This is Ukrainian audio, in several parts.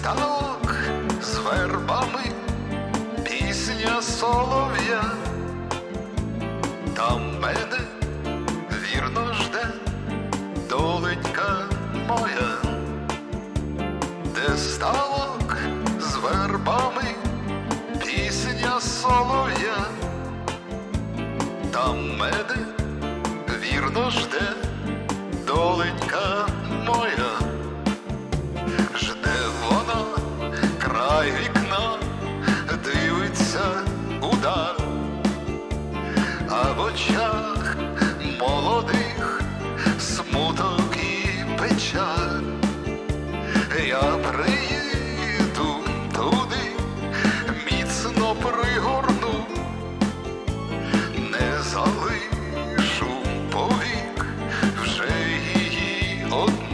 станок з вербами, пісня солов'я, там мене вірно жде доленька моя, де станок з вербами, пісня солов'я, там мене. Край вікна, дивиться удар, а в очах молодих смуток і печаль. Я приїду туди, міцно пригорну, не залишу повік вже її одну.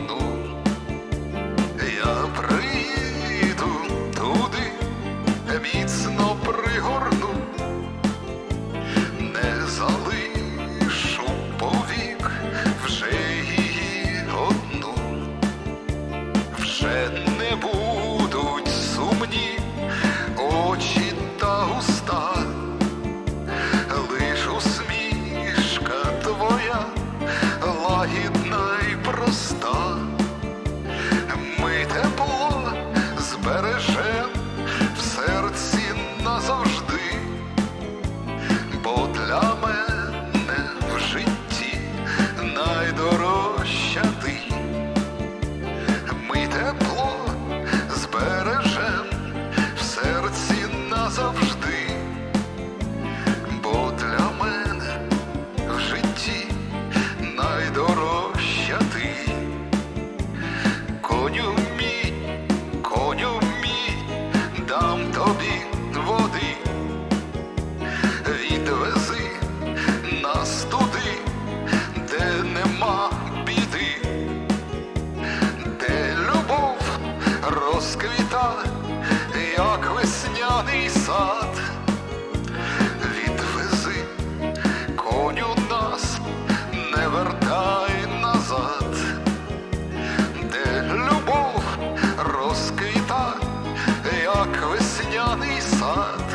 Міцно пригорну, розквіта, як весняний сад. Відвези коню нас, не вертай назад, де любов розквіта, як весняний сад.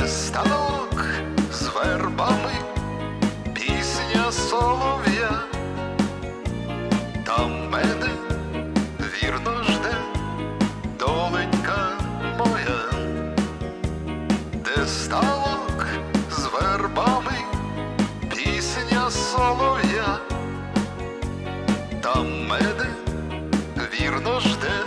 Грає станок з вербами, пісня солов'я, там мене вірно жде доленька моя, де станок з вербами, пісня солов'я, там мене вірно жде.